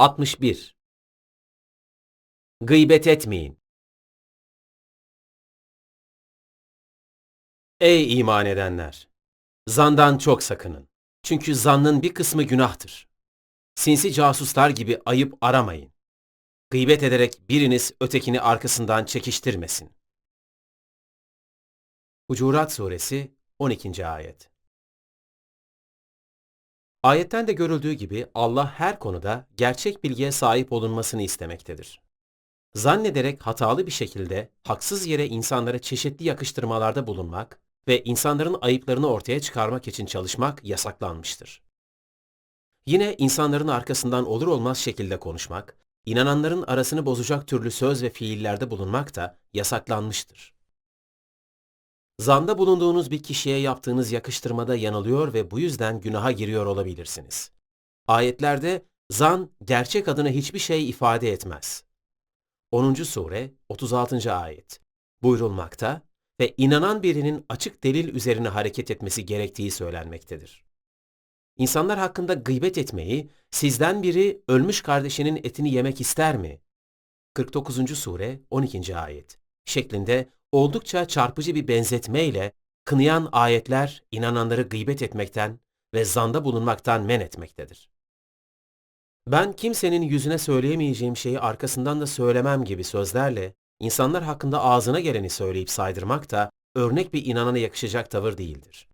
61. Gıybet etmeyin. Ey iman edenler! Zandan çok sakının. Çünkü zannın bir kısmı günahtır. Sinsi casuslar gibi ayıp aramayın. Gıybet ederek biriniz ötekini arkasından çekiştirmesin. Hucurat Suresi 12. Ayet Ayetten de görüldüğü gibi Allah her konuda gerçek bilgiye sahip olunmasını istemektedir. Zannederek hatalı bir şekilde haksız yere insanlara çeşitli yakıştırmalarda bulunmak ve insanların ayıplarını ortaya çıkarmak için çalışmak yasaklanmıştır. Yine insanların arkasından olur olmaz şekilde konuşmak, inananların arasını bozacak türlü söz ve fiillerde bulunmak da yasaklanmıştır. Zanda bulunduğunuz bir kişiye yaptığınız yakıştırmada yanılıyor ve bu yüzden günaha giriyor olabilirsiniz. Ayetlerde zan gerçek adına hiçbir şey ifade etmez. 10. sure 36. ayet buyurulmakta ve inanan birinin açık delil üzerine hareket etmesi gerektiği söylenmektedir. İnsanlar hakkında gıybet etmeyi, sizden biri ölmüş kardeşinin etini yemek ister mi? 49. sure 12. ayet şeklinde oldukça çarpıcı bir benzetmeyle kınayan ayetler inananları gıybet etmekten ve zanda bulunmaktan men etmektedir. Ben kimsenin yüzüne söyleyemeyeceğim şeyi arkasından da söylemem gibi sözlerle insanlar hakkında ağzına geleni söyleyip saydırmak da örnek bir inanana yakışacak tavır değildir.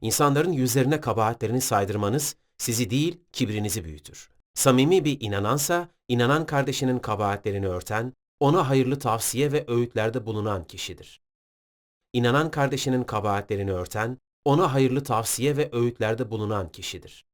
İnsanların yüzlerine kabahatlerini saydırmanız sizi değil kibrinizi büyütür. Samimi bir inanansa inanan kardeşinin kabahatlerini örten, ona hayırlı tavsiye ve öğütlerde bulunan kişidir. İnanan kardeşinin kabahatlerini örten, ona hayırlı tavsiye ve öğütlerde bulunan kişidir.